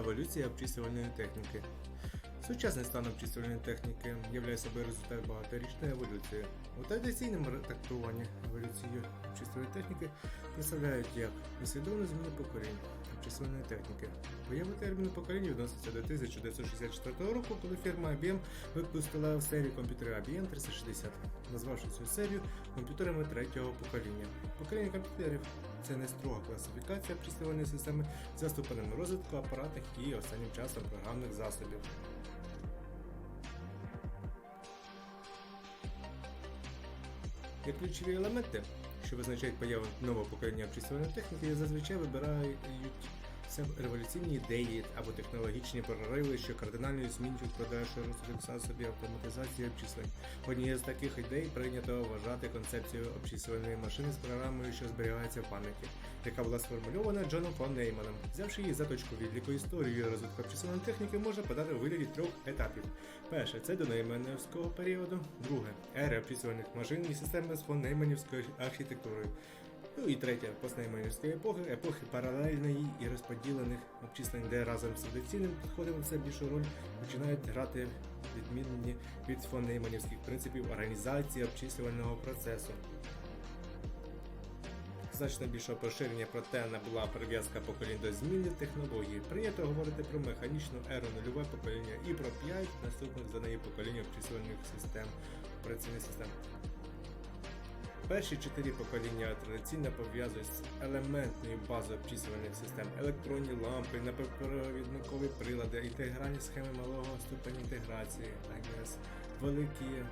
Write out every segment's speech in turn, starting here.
Еволюція обчислювальної техніки. Сучасний стан обчислювальної техніки являє собою результат багаторічної еволюції. У традиційному трактуванні еволюції обчислювальної техніки представляють як послідовну зміну поколінь обчислювальної техніки. Поява терміну покоління відноситься до 1964 року, коли фірма IBM випустила в серію комп'ютери IBM 360, назвавши цю серію комп'ютерами третього покоління. Покоління комп'ютерів це не строга класифікація обчислювальної системи за ступенем розвитку апаратних і останнім часом програмних засобів. Як ключові елементи, що визначають появу нового покоління обчислювальної техніки, зазвичай вибирають революційні ідеї або технологічні прориви, що кардинально змінюють подальшу розвиток засобів автоматизації обчислень. Однією з таких ідей прийнято вважати концепцію обчислювальної машини з програмою, що зберігається в пам'яті, яка була сформульована Джоном фон Нейманом. Взявши її за точку відліку історію розвитку обчислювальної техніки, може подати у вигляді трьох етапів. Перше це до Нейманівського періоду, друге ери обчислювальних машин і системи з фон Нейманівською архітектурою. Ну і третя постнейманівської епохи, епохи паралельної і розподілених обчислень, де разом з традиційним підходом все більшу роль починають грати відмінені від фоннейманівських принципів організації обчислювального процесу. Значно більшого поширення проте набула прив'язка поколінь до зміни технології. Прийнято говорити про механічну еру нульове покоління і про 5 наступних за неї поколінь обчислювальних систем операційних систем. Перші чотири покоління традиційно пов'язують з елементною базою обчислювальних систем, електронні лампи, напівпровідникові прилади, інтегральні схеми малого ступеня інтеграції, IMS, великі е,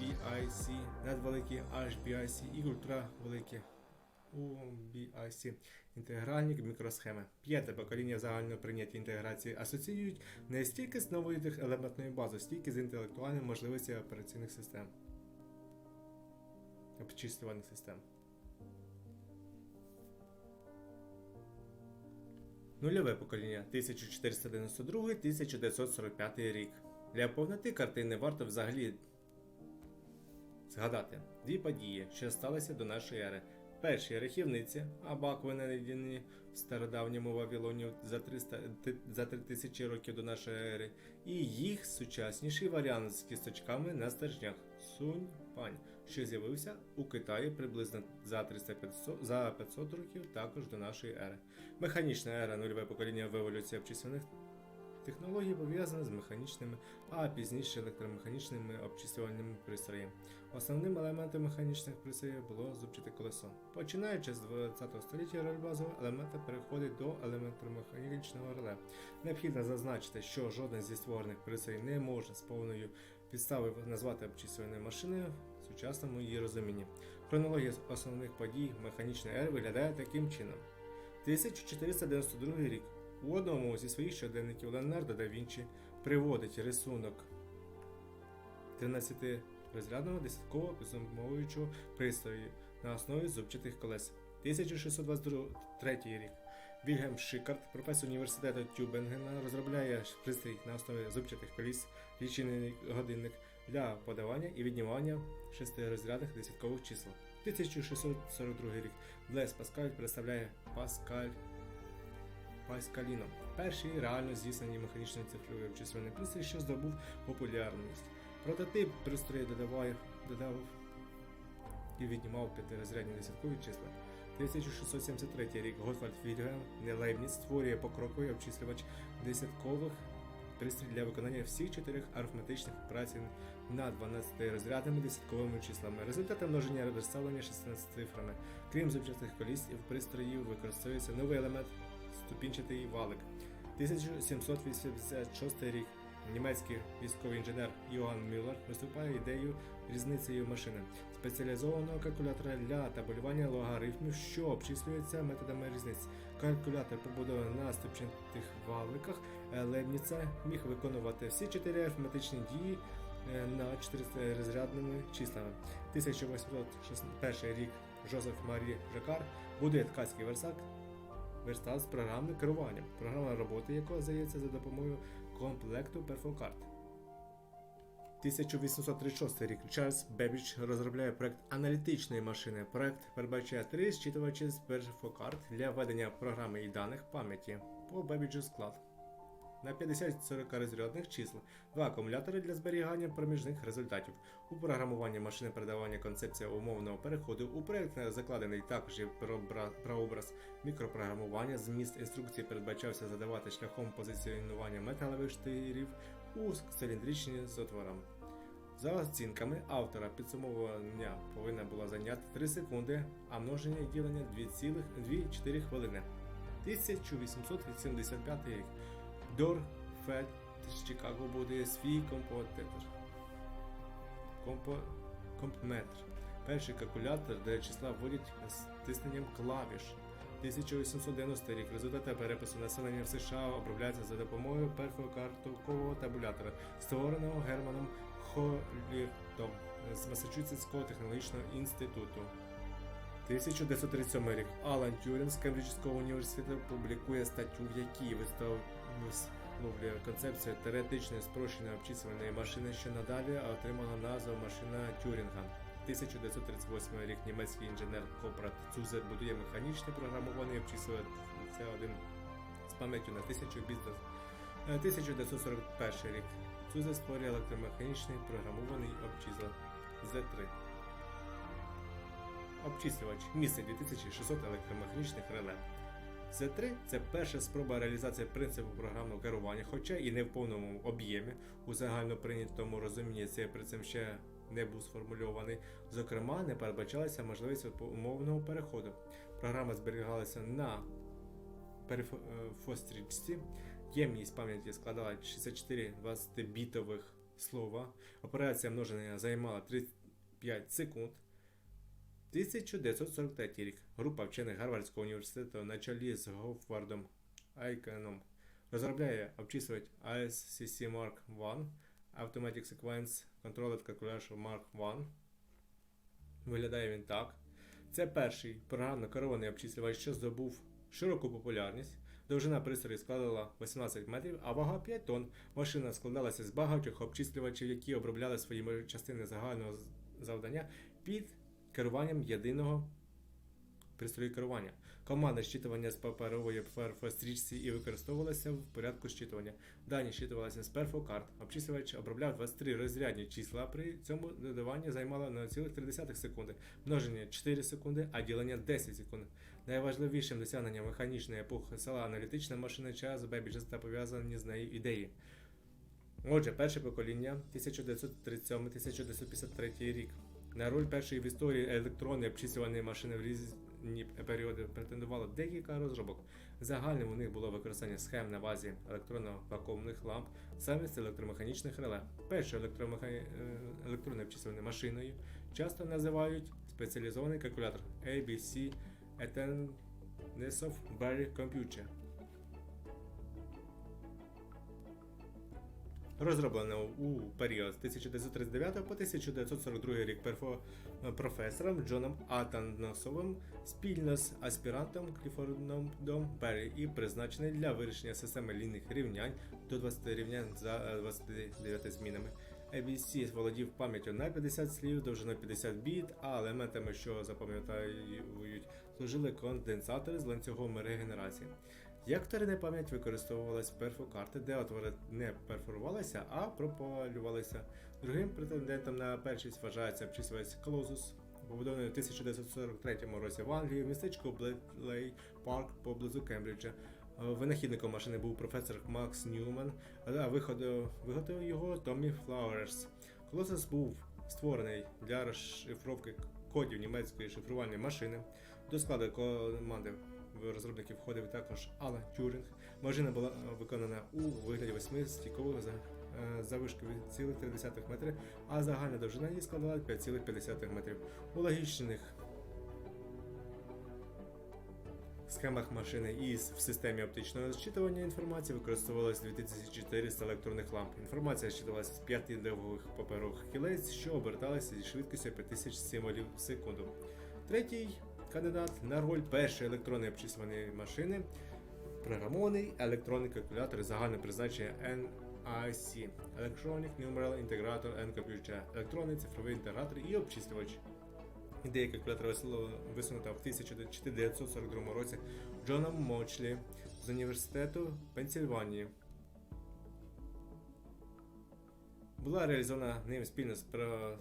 BIC, надвеликі HBIC і ультравеликі UBIC, інтегральні мікросхеми. П'яте покоління загально прийняті інтеграції асоціюють не стільки з новою елементною базою, стільки з інтелектуальними можливостями операційних систем обчислювальних систем. Нульове покоління 1492-1945 рік. Для повноти картини варто взагалі згадати дві події, що сталися до нашої ери. Перші рахівниці, абак винайдені в стародавньому Вавилоні за 300, ти- за 3000 років до нашої ери, і їх сучасніший варіант з кісточками на стержнях Сунь Пань, що з'явився у Китаї приблизно за 300-500 за 500 років також до нашої ери. Механічна ера нульове покоління в еволюції обчислених технологій пов'язана з механічними, а пізніше електромеханічними обчислювальними пристроями. Основним елементом механічних пристроїв було зубчате колесо. Починаючи з 20 століття роль базового елемента переходить до електромеханічного реле. Необхідно зазначити, що жоден зі створених пристроїв не може з повною підставою назвати обчислювальною машиною сучасному її розумінні. Хронологія основних подій механічної ери виглядає таким чином. 1492 рік. У одному зі своїх щоденників Леонардо да Вінчі приводить рисунок 13-розрядного десяткового підсумовуючого пристрою на основі зубчатих колес. 1623 рік. Вільгельм Шикард, професор університету Тюбінгена, розробляє пристрій на основі зубчатих коліс лічильний годинник для подавання і віднімання шестирозрядних десяткових чисел. 1642 рік. Блес Паскаль представляє Паскаль Паскаліно. Перший реально здійснений механічний цифровий обчислювальний пристрій, що здобув популярність. Прототип пристрою додавав, додав і віднімав п'ятирозрядні десяткові числа. 1673 рік Готвальд Вільгельм Лейбніц створює покроковий обчислювач десяткових пристрій для виконання всіх чотирьох арифметичних операцій на 12 розрядними десятковими числами. Результати множення розставлення 16 цифрами. Крім зубчастих коліс в пристрої використовується новий елемент ступінчатий валик. 1786 рік. Німецький військовий інженер Йоганн Мюллер виступає ідеєю різницею машини, спеціалізованого калькулятора для табелювання логарифмів, що обчислюється методами різниць. Калькулятор, побудований на ступчатих валиках, е, Лейбніца міг виконувати всі чотири арифметичні дії е, на 400 розрядними числами. 1801 рік Жозеф Марі Жакар будує ткацький версак верстат з програмним керуванням, програма роботи якого здається за допомогою комплекту перфокарт. 1836 рік Чарльз Бебіч розробляє проект аналітичної машини. Проект передбачає три зчитувачі з перфокарт для ведення програми і даних пам'яті. по Бебіджу склад. На 50-40 розрядних чисел, два акумулятори для зберігання проміжних результатів. У програмуванні машини передавання концепція умовного переходу. У проєкт закладений також прообраз мікропрограмування. Зміст інструкції передбачався задавати шляхом позиціонування металевих штирів у циліндричні з отворами. За оцінками автора підсумовування повинна була зайняти 3 секунди, а множення і ділення 2,2,4 хвилини. 1885 рік. З Чикаго буде свій компотетор. Компо... Компметр. Перший калькулятор, де числа вводять з тисненням клавіш. 1890 рік. Результати перепису населення в США обробляються за допомогою першого карткового табулятора, створеного Германом Холлітом з Масачусетського технологічного інституту. 1937 рік. Алан Тюрін з Кембриджського університету публікує статтю, в якій висловлює концепцію теоретичної спрощеної обчислювальної машини, що надалі отримала назву машина Тюрінга. 1938 рік німецький інженер Копрат Цузет будує механічне програмування і це один з пам'яттю на 1000 бізнес. Е, 1941 рік. Цузет створює електромеханічний програмований обчислювач Z3. Обчислювач містить 2600 електромеханічних реле. Z3 це перша спроба реалізації принципу програмного керування, хоча і не в повному об'ємі. У загальноприйнятому розумінні цей принцип ще не був сформульований. Зокрема, не передбачалася можливість умовного переходу. Програма зберігалася на перифострічці. Ємність пам'яті складала 64 20-бітових слова. Операція множення займала 35 секунд. 1943 рік. Група вчених Гарвардського університету на чолі з Гофвардом Айкеном розробляє обчислювач ASCC Mark I Automatic Sequence Controlled Calculation Mark I. Виглядає він так. Це перший програмно керований обчислювач, що здобув широку популярність. Довжина пристрою складала 18 метрів, а вага 5 тонн. Машина складалася з багатьох обчислювачів, які обробляли свої частини загального завдання під керуванням єдиного пристрою керування. Команда щитування з паперової перфострічці і використовувалася в порядку щитування. Дані щитувалися з перфокарт. Обчислювач обробляв 23 розрядні числа. При цьому додавання займало 0,3 секунди, множення 4 секунди, а ділення 10 секунд. Найважливішим досягненням механічної епохи села аналітична машина час Бебіджес та пов'язані з нею ідеї. Отже, перше покоління 1937-1953 рік. На роль першої в історії електронної обчислювальної машини в різні періоди претендувало декілька розробок. Загальним у них було використання схем на базі електронно-вакуумних ламп замість електромеханічних реле. Першою електромеха... е, електронною обчислювальною машиною часто називають спеціалізований калькулятор ABC Eternessov Berry Computer. Розроблено у період з 1939 по 1942 рік перфо- професором Джоном Атанасовим спільно з аспірантом Кліфордом Беррі і призначений для вирішення системи лінійних рівнянь до 20 рівнянь за е, 29 змінами. ABC володів пам'яттю на 50 слів, довжиною 50 біт, а елементами, що запам'ятають, служили конденсатори з ланцюгом регенерації. Як вторинна пам'ять використовувалась перфокарти, де отвори не перфорувалися, а пропалювалися. Другим претендентом на першість вважається обчислювач Колозус, побудований у 1943 році в Англії в містечку Блетлей Парк поблизу Кембриджа. Винахідником машини був професор Макс Ньюман, а виготовив його Томмі Флауерс. Колосус був створений для розшифровки кодів німецької шифрувальної машини. До складу команди в розробників входив також Алан Тюрінг. Машина була е, виконана у вигляді восьми стійкових за, завишки 3,3 метри, а загальна довжина її складала 5,5 метрів. У логічних схемах машини із в системі оптичного зчитування інформації використовувалось 2400 електронних ламп. Інформація зчитувалася з 5 довгих паперових кілець, що оберталися зі швидкістю 5000 символів в секунду. Третій кандидат на роль першої електронної обчислювальної машини програмований електронний калькулятор загальне призначення NIC Electronic Numeral Integrator and Computer електронний цифровий інтегратор і обчислювач. Ідея калькулятора висунута в 1942 році Джоном Мочлі з університету Пенсільванії. Була реалізована ним спільно з Пре-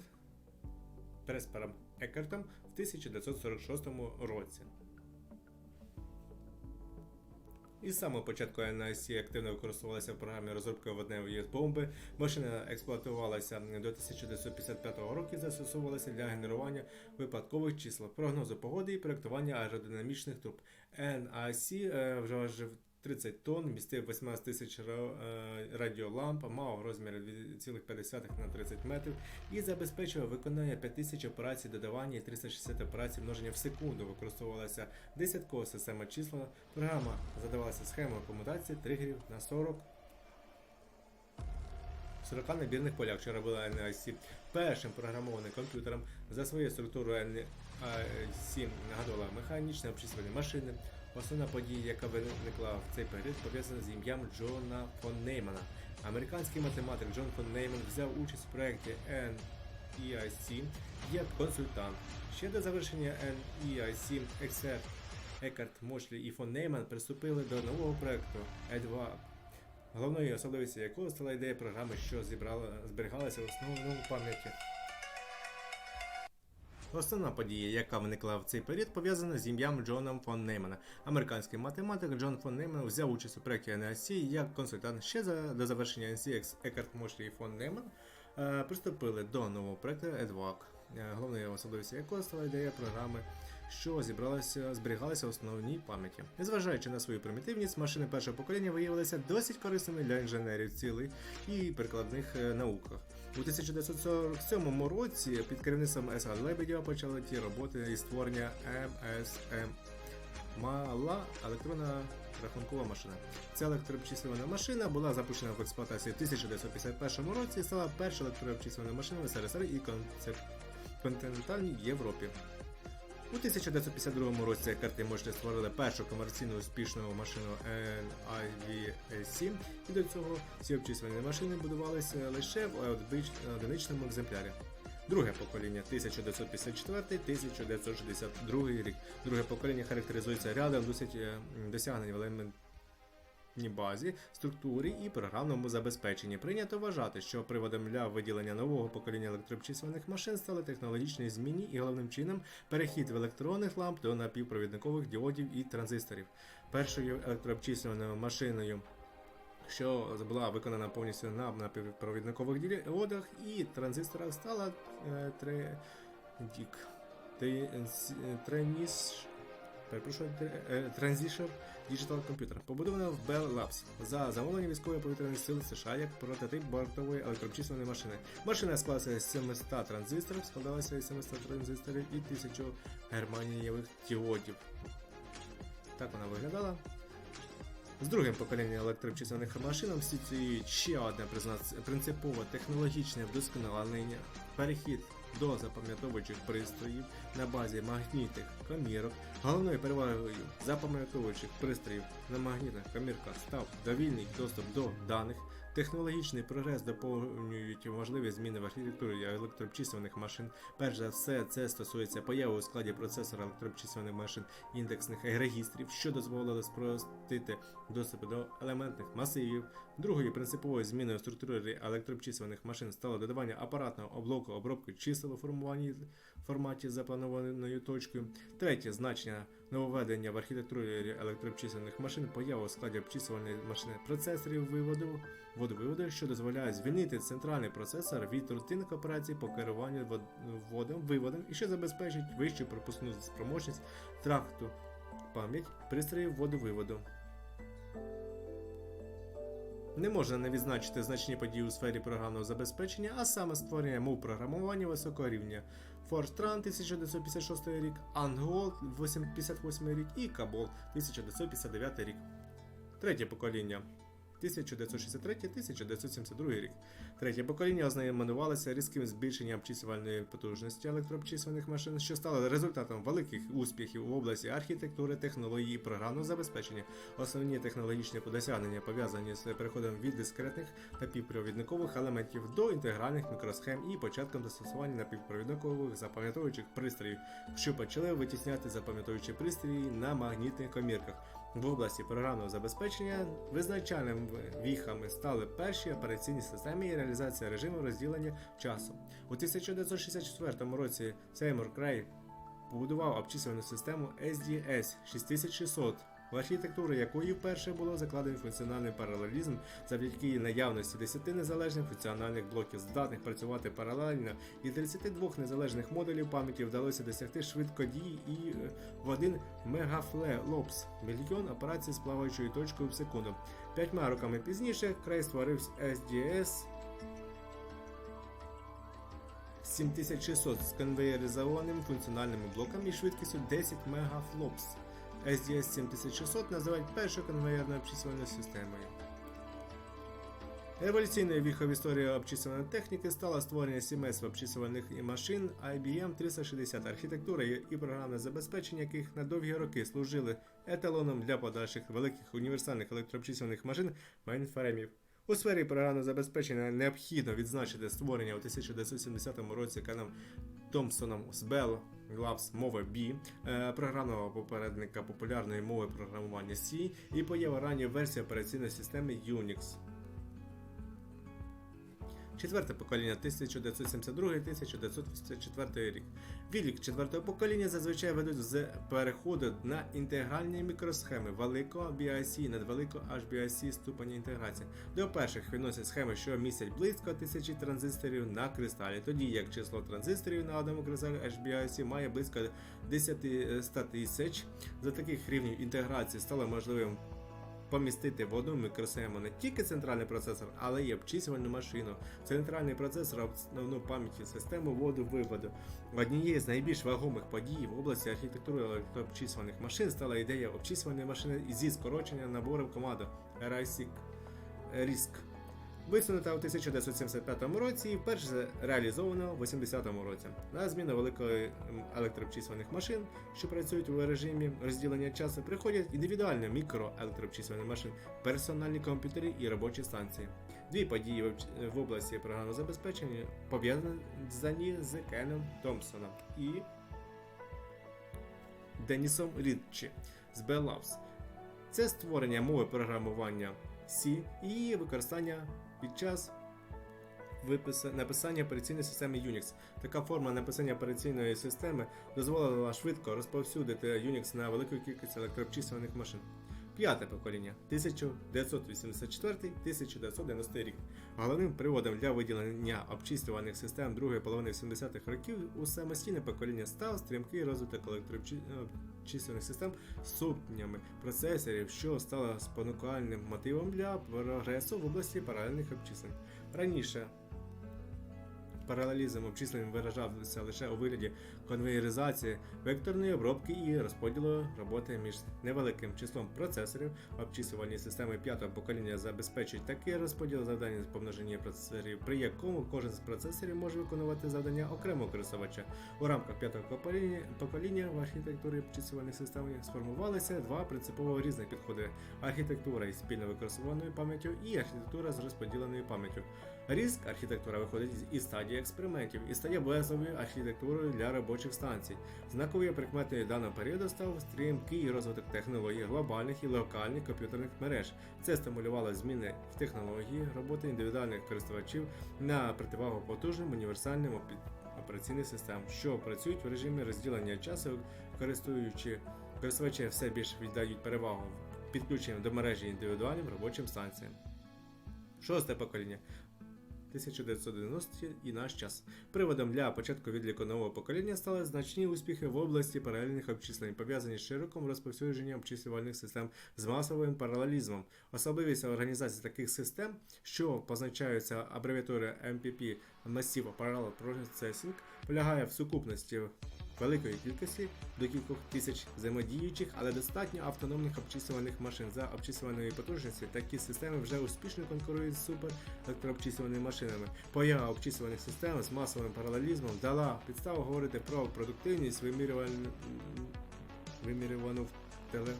Преспером Екертом 1946 році. Із самого початку NIC активно використовувалася в програмі розробки водневої бомби. Машина експлуатувалася до 1955 року і застосовувалася для генерування випадкових чисел, прогнозу погоди і проєктування аеродинамічних труб. NIC е, вже 30 тонн, містив 18 тисяч е, радіоламп, мав розміри 2,5 на 30 метрів і забезпечував виконання 5000 операцій додавання і 360 операцій множення в секунду. Використовувалася десяткова система числа. Програма задавалася схемою комутації тригерів на 40 40 набірних полях, що робила NIC першим програмованим комп'ютером за своєю структурою NIC нагадувала механічне обчислювальні машини. Основна подія, яка виникла в цей період, пов'язана з ім'ям Джона фон Неймана. Американський математик Джон фон Нейман взяв участь в проєкті NEIC як консультант. Ще до завершення NEIC експерт Екарт Мошлі і фон Нейман приступили до нового проєкту E2, головною особливістю якого стала ідея програми, що зберігалася в основному пам'яті. Основна подія, яка виникла в цей період, пов'язана з ім'ям Джоном фон Неймана. Американський математик Джон фон Нейман взяв участь у проєкті NSC як консультант. Ще за, до завершення NCX Екарт Мошлі і фон Нейман е, приступили до нового проекту EdWalk, е, головною особливістю якого стала ідея програми, що зібралася, зберігалася в основній пам'яті. Незважаючи на свою примітивність, машини першого покоління виявилися досить корисними для інженерів цілей і прикладних е, науках. У 1947 році під керівництвом С.А. Лебедєва почали ті роботи із створення МСМ. Мала електронна рахункова машина. Ця електрообчислювана машина була запущена в експлуатацію в 1951 році і стала першою електрообчислюваною машиною в СРСР і концеп- континентальній Європі. У 1952 році карти Мошлі створили першу комерційну успішну машину NIV-7, і до цього всі обчислені машини будувалися лише в одиничному екземплярі. Друге покоління 1954-1962 рік. Друге покоління характеризується рядом досить е, досягнень в елементній базі, структурі і програмному забезпеченні. Прийнято вважати, що приводом для виділення нового покоління електрообчислюваних машин стали технологічні зміни і головним чином перехід в електронних ламп до напівпровідникових діодів і транзисторів. Першою електрообчислюваною машиною що була виконана повністю на напівпровідникових діодах і транзисторах стала е, Трендік. Треніс. Перепрошую, Transition Digital Computer, побудована в Bell Labs за замовлення військової повітряних сил США як прототип бортової електрообчислюваної машини. Машина склалася з 700 транзисторів, складалася із 700 транзисторів і 1000 германієвих діодів. Так вона виглядала. З другим поколінням електрообчислюваних машин слідує ще одне принципове технологічне вдосконалення, перехід до запам'ятовуючих пристроїв на базі магнітних комірок. Головною перевагою запам'ятовуючих пристроїв на магнітних комірках став довільний доступ до даних. Технологічний прогрес доповнюють можливі зміни в архітектурі електрообчислюваних машин. Перш за все, це стосується появи у складі процесора електрообчислюваних машин індексних регістрів, що дозволило спростити доступ до елементних масивів. Другою принциповою зміною в структурі електрообчислюваних машин стало додавання апаратного блоку обробки чисел у формуванні форматі запланованою точкою. Третє значення нововведення в архітектурі електрообчислюваних машин поява у складі обчислювальної машини процесорів виводу водовиводу, що дозволяє звільнити центральний процесор від рутинних операцій по керуванню вод- вводом, виводом і що забезпечить вищу пропускну спроможність тракту пам'ять пристроїв водовиводу. Не можна не відзначити значні події у сфері програмного забезпечення, а саме створення мов програмування високого рівня Fortran 1956 рік, Angol 1958 рік і Cabol 1959 рік. Третє покоління 1963-1972 рік. Третє покоління ознаменувалося різким збільшенням обчислювальної потужності електрообчислюваних машин, що стало результатом великих успіхів в області архітектури, технології програмного забезпечення. Основні технологічні досягнення пов'язані з переходом від дискретних та півпровідникових елементів до інтегральних мікросхем і початком застосування напівпровідникових запам'ятовуючих пристроїв, що почали витісняти запам'ятовуючі пристрої на магнітних комірках. В області програмного забезпечення визначальними віхами стали перші операційні системи і реалізація режиму розділення часу. У 1964 році Сеймур Крей побудував обчислювальну систему SDS 6600, в архітектуру якої вперше було закладено функціональний паралелізм завдяки наявності 10 незалежних функціональних блоків, здатних працювати паралельно, і 32 незалежних модулів пам'яті вдалося досягти швидкодії і е, в 1 мегафлопс мільйон операцій з плаваючою точкою в секунду. П'ятьма роками пізніше Крей створив SDS 7600 з конвеєризованим функціональними блоками і швидкістю 10 мегафлопс. SDS 7600 називають першою конвеєрною обчислювальною системою. Революційною віхою в історії обчислювальної техніки стало створення сімейства обчислювальних машин IBM 360, архітектура і програмне забезпечення яких на довгі роки служили еталоном для подальших великих універсальних електрообчислювальних машин мейнфреймів. У сфері програмного забезпечення необхідно відзначити створення у 1970 році каналом Томпсоном з Bell Labs мови B, програмного попередника популярної мови програмування C і поява ранньої версії операційної системи Unix. Четверте покоління 1972-1984 рік. Відлік четвертого покоління зазвичай ведуть з переходу на інтегральні мікросхеми великого BIC і надвеликого HBIC ступеня інтеграції. До перших відносять схеми, що містять близько тисячі транзисторів на кристалі, тоді як число транзисторів на одному кристалі HBIC має близько 10 100 тисяч. За таких рівнів інтеграції стало можливим помістити в одну мікросхему не тільки центральний процесор, але й обчислювальну машину. Центральний процесор основну пам'яті систему воду-виводу. Однією з найбільш вагомих подій в області архітектури електрообчислювальних машин стала ідея обчислювальної машини зі скорочення наборів команди RISC. Висунута у 1975 році і вперше реалізована у 80-му році. На зміну великої електрообчислювальних машин, що працюють у режимі розділення часу, приходять індивідуальні мікроелектрообчислювальні машин, персональні комп'ютери і робочі станції. Дві події в області програмного забезпечення пов'язані з Кеном Томпсоном і Денісом Рідчі з Bell Labs. Це створення мови програмування C і її використання під час написання операційної системи Unix. Така форма написання операційної системи дозволила швидко розповсюдити Unix на велику кількість електрообчислюваних машин. П'яте покоління 1994-1990 рік. Головним приводом для виділення обчислювальних систем другої половини 70-х років у самостійне покоління став стрімкий розвиток електрообчислювальних систем з процесорів, що стало спонукальним мотивом для прогресу в області паралельних обчислень. Раніше паралелізм обчислень виражався лише у вигляді конвеєризації, векторної обробки і розподілу роботи між невеликим числом процесорів. Обчислювальні системи п'ятого покоління забезпечують такий розподіл завдань з помноження процесорів, при якому кожен з процесорів може виконувати завдання окремого користувача. У рамках п'ятого покоління, в архітектурі обчислювальних систем сформувалися два принципово різних підходи: архітектура із спільно використовуваною пам'яттю і архітектура з розподіленою пам'яттю. Різк архітектура виходить із стадії експериментів і стає базовою архітектурою для робочих станцій. Знаковою прикметою даного періоду став стрімкий розвиток технологій глобальних і локальних комп'ютерних мереж. Це стимулювало зміни в технології роботи індивідуальних користувачів на противагу потужним універсальним операційним системам, що працюють в режимі розділення часу, користуючи користувачі все більше віддають перевагу підключенням до мережі індивідуальним робочим станціям. Шосте покоління 1990 і наш час. Приводом для початку відліку нового покоління стали значні успіхи в області паралельних обчислень, пов'язані з широким розповсюдженням обчислювальних систем з масовим паралелізмом. Особливість організації таких систем, що позначаються абревіатурою MPP Massive Parallel Processing, полягає в сукупності великої кількості до кількох тисяч взаємодіючих, але достатньо автономних обчислювальних машин за обчислювальної потужності. Такі системи вже успішно конкурують з суперелектрообчислювальними машинами. Поява обчислювальних систем з масовим паралелізмом дала підставу говорити про продуктивність вимірювану в теле...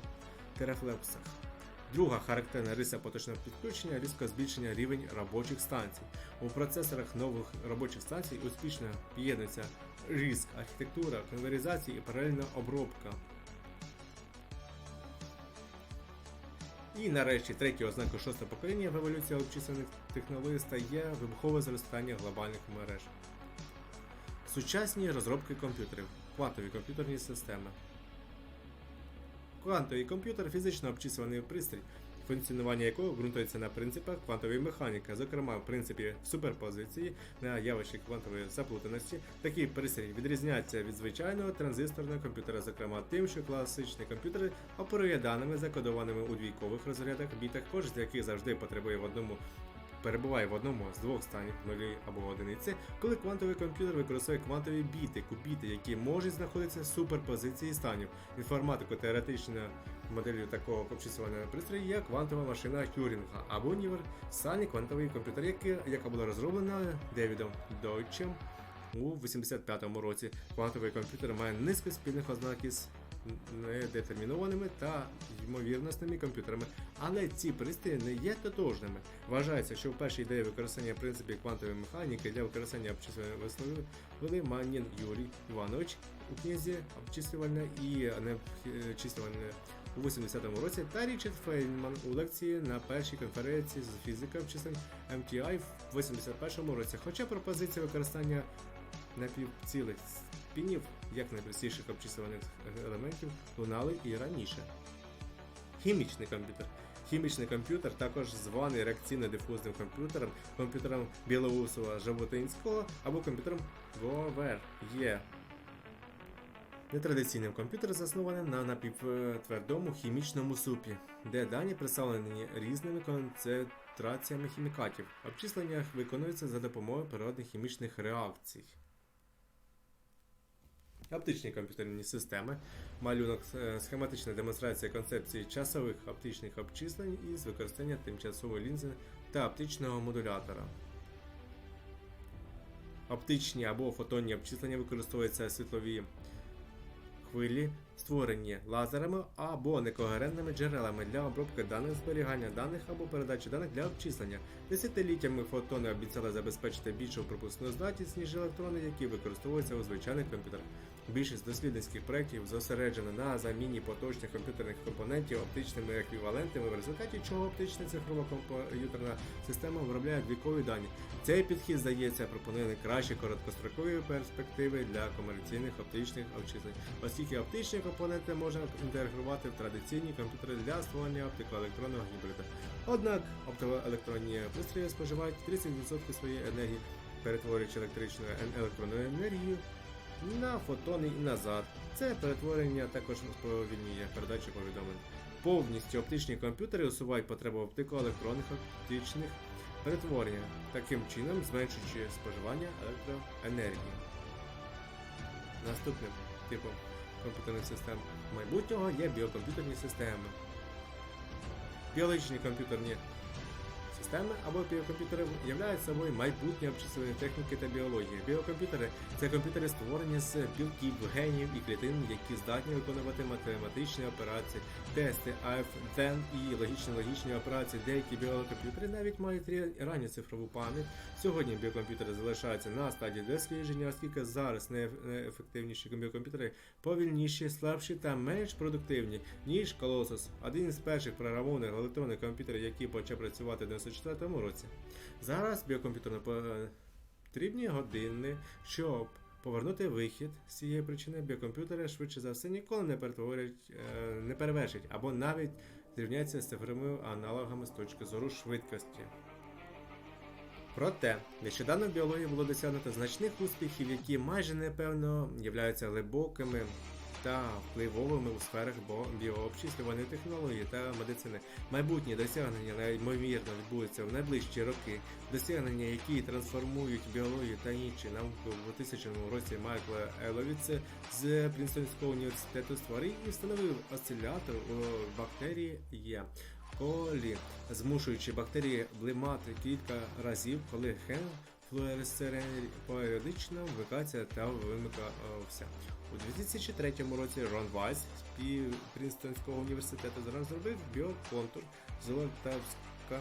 Друга характерна риса поточного підключення різко збільшення рівень робочих станцій. У процесорах нових робочих станцій успішно поєднується риск, архітектура, конверізація і паралельна обробка. І нарешті третю ознаку шостого покоління в еволюції обчислених технологій стає вибухове зростання глобальних мереж. Сучасні розробки комп'ютерів, квантові комп'ютерні системи. Квантовий комп'ютер фізично обчислюваний пристрій, функціонування якого ґрунтується на принципах квантової механіки, зокрема в принципі суперпозиції на явищі квантової заплутаності. Такий пристрій відрізняється від звичайного транзисторного комп'ютера, зокрема тим, що класичний комп'ютер оперує даними, закодованими у двійкових розрядах, бітах, кожен з яких завжди потребує в одному. Перебуває в одному з двох станів нулі або одиниці, коли квантовий комп'ютер використовує квантові біти, кубіти, які можуть знаходитися в суперпозиції станів. Інформатику теоретична моделлю такого обчислювального пристрою є квантова машина Тюрінга або універсальний квантовий комп'ютер, яка була розроблена Девідом Дойчем у 85-му році. Квантовий комп'ютер має низку спільних ознак із недетермінованими та ймовірностними комп'ютерами, але ці пристрої не є тотожними. Вважається, що вперше ідеї використання принципів квантової механіки для використання обчислювальної висловили Манін Юрій Іванович у книзі обчислювальне і необчислювальне у 80-му році та Річард Фейнман у лекції на першій конференції з фізики обчислень MTI в 81-му році. Хоча пропозиція використання напівцілих спінів як найпростіших обчислюваних елементів лунали і раніше. Хімічний комп'ютер. Хімічний комп'ютер, також званий реакційно-дифузним комп'ютером, комп'ютером Білоусова Жаботинського або комп'ютером Говер є Нетрадиційним комп'ютер заснований на напівтвердому хімічному супі, де дані представлені різними концентраціями хімікатів. Обчислення виконується за допомогою природних хімічних реакцій. Оптичні комп'ютерні системи. Малюнок е, схематична демонстрація концепції часових оптичних обчислень із використання тимчасової лінзи та оптичного модулятора. Оптичні або фотонні обчислення використовуються світлові хвилі, створені лазерами або некогерентними джерелами для обробки даних, зберігання даних або передачі даних для обчислення. Десятиліттями фотони обіцяли забезпечити більшу пропускну здатність, ніж електрони, які використовуються у звичайних комп'ютерах. Більшість дослідницьких проєктів зосереджена на заміні поточних комп'ютерних компонентів оптичними еквівалентами, в результаті чого оптична цифрова комп'ютерна система виробляє двійкові дані. Цей підхід, здається, пропонує найкращі короткострокові перспективи для комерційних оптичних обчислень, оскільки оптичні компоненти можна інтегрувати в традиційні комп'ютери для створення оптико-електронного гібрида. Однак оптоелектронні пристрої споживають 30% своєї енергії, перетворюючи електричну електронну енергію на фотони і назад. Це перетворення також сповільнює передачу повідомлень. Повністю оптичні комп'ютери усувають потребу оптико-електронних оптичних перетворення, таким чином зменшуючи споживання електроенергії. Наступним типом комп'ютерних систем майбутнього є біокомп'ютерні системи. Біологічні комп'ютерні системи або біокомп'ютери являють собою майбутнє обчислення техніки та біології. Біокомп'ютери це комп'ютери створені з білків, генів і клітин, які здатні виконувати математичні операції, тести, АФДН і логічні логічні операції. Деякі біокомп'ютери навіть мають ранню цифрову пам'ять. Сьогодні біокомп'ютери залишаються на стадії дослідження, оскільки зараз найефективніші біокомп'ютери повільніші, слабші та менш продуктивні, ніж Colossus, один із перших програмованих електронних комп'ютерів, який почав працювати в 94 році. Зараз біокомп'ютерно потрібні години, щоб повернути вихід з цієї причини біокомп'ютери швидше за все ніколи не перетворять, е, не перевершать або навіть зрівняться з цифровими аналогами з точки зору швидкості. Проте, нещодавно в біології було досягнуто значних успіхів, які майже непевно являються глибокими та впливовими у сферах біообчислювальної технології та медицини. Майбутні досягнення неймовірно відбудуться в найближчі роки. Досягнення, які трансформують біологію та інші науки у 2000 році Майкла Еловіце з Принстонського університету створив і встановив осцилятор у бактерії Є колі, змушуючи бактерії блимати кілька разів, коли ген флуоресцерен періодично вмикається та вимикався. У 2003 році Рон Вайс з Принстонського університету розробив біоконтур Золотавська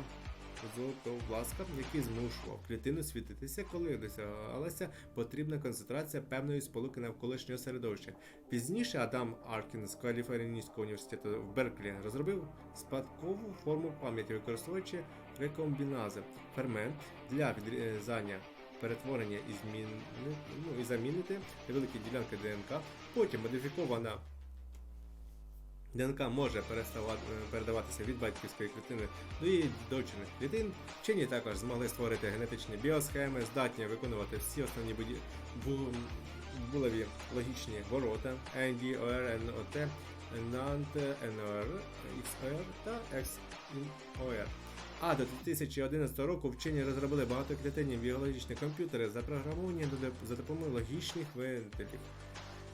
золотовласка, який змушував клітину світитися, коли досягалася потрібна концентрація певної сполуки навколишнього середовища. Пізніше Адам Аркін з Каліфорнійського університету в Берклі розробив спадкову форму пам'яті, використовуючи рекомбінази фермент для відрізання перетворення і зміни, ну, і замінити невеликі ділянки ДНК. Потім модифікована ДНК може переставати, передаватися від батьківської клітини до її дочерних клітин. Вчені також змогли створити генетичні біосхеми, здатні виконувати всі основні буді... бу... булеві логічні ворота ND, OR, NOT, NANT, NOR, XOR та XOR. А до 2011 року вчені розробили багатоклітинні біологічні комп'ютери, запрограмовані до- за допомогою логічних вентилів.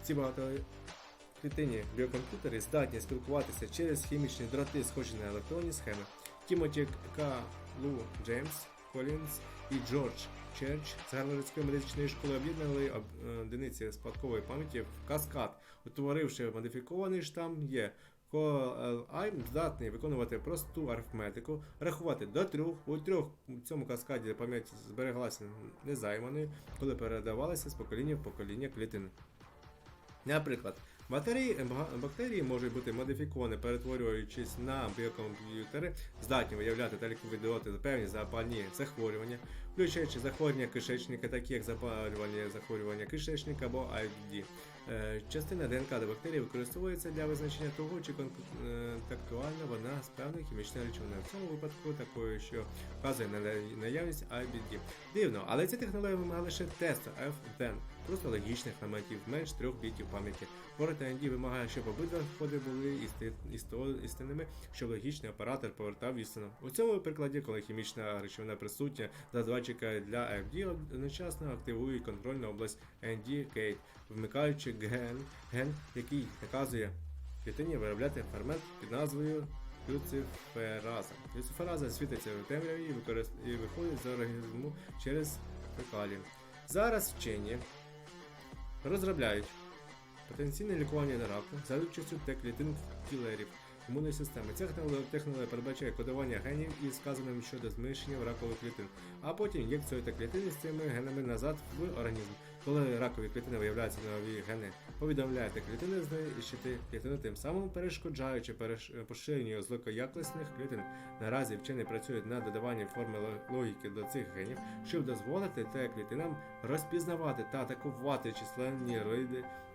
Ці багатоклітинні біокомп'ютери здатні спілкуватися через хімічні дроти, схожі на електронні схеми. Тімоті К. Лу Джеймс Колінс і Джордж Черч з Гарвардської медичної школи об'єднали об- е, одиниці спадкової пам'яті в каскад, утворивши модифікований штам Є. CoLI здатний виконувати просту арифметику, рахувати до трьох. У трьох у цьому каскаді пам'ять збереглася незайманою, коли передавалася з покоління в покоління клітини. Наприклад, батареї, бактерії можуть бути модифіковані, перетворюючись на біокомп'ютери, здатні виявляти та ліквідувати певні запальні захворювання, включаючи захворювання кишечника, такі як запалювання захворювання кишечника або IBD. Е, Частина ДНК до бактерії використовується для визначення того, чи контактуальна вона з певною хімічною речовиною. В цьому випадку такою, що вказує на- наявність IBD. Дивно, але ця технологія вимагає лише тесту FDN, просто логічних елементів менш трьох бітів пам'яті. Порт AND вимагає, щоб обидва входи були істи- істо- істинними, щоб логічний оператор повертав істину. У цьому прикладі, коли хімічна речовина присутня, задавачика для AFD одночасно активують контрольну область ND-Gate, вмикаючи ген, ген, який наказує клітині виробляти фермент під назвою люцифераза. Люцифераза світиться в темряві і, використ- виходить з організму через фекалії. Зараз вчені розробляють потенційне лікування на раку за участю Т-клітин кілерів імунної системи. Ця технологія- передбачає кодування генів із сказаним щодо зміщення ракових клітин, а потім ін'єкцію Т-клітини з цими генами назад в організм. Коли ракові клітини виявляються нові гени, повідомляє Т-клітини знищити клітину, тим самим перешкоджаючи переш- поширенню злокоякісних клітин. Наразі вчені працюють над додаванням форми логіки до цих генів, щоб дозволити Т-клітинам розпізнавати та атакувати численні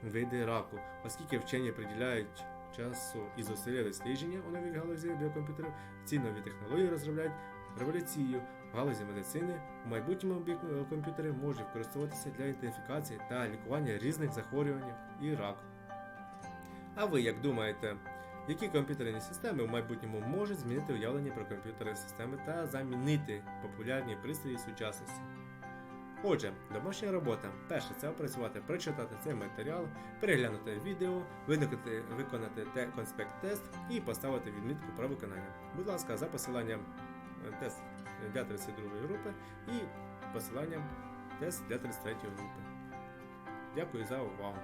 види раку, оскільки вчені приділяють часу і зусилля дослідження у новій галузі біокомп'ютерів, ці нові технології розробляють революцію в галузі медицини. У майбутньому біокомп'ютери можуть використовуватися для ідентифікації та лікування різних захворювань і раку. А ви як думаєте, які комп'ютерні системи в майбутньому можуть змінити уявлення про комп'ютерні системи та замінити популярні пристрої сучасності? Отже, домашня робота. Перше це опрацювати, прочитати цей матеріал, переглянути відео, виконати, виконати те конспект тест і поставити відмітку про виконання. Будь ласка, за посиланням е, тест для 32 групи і посиланням тест для 33 групи. Дякую за увагу.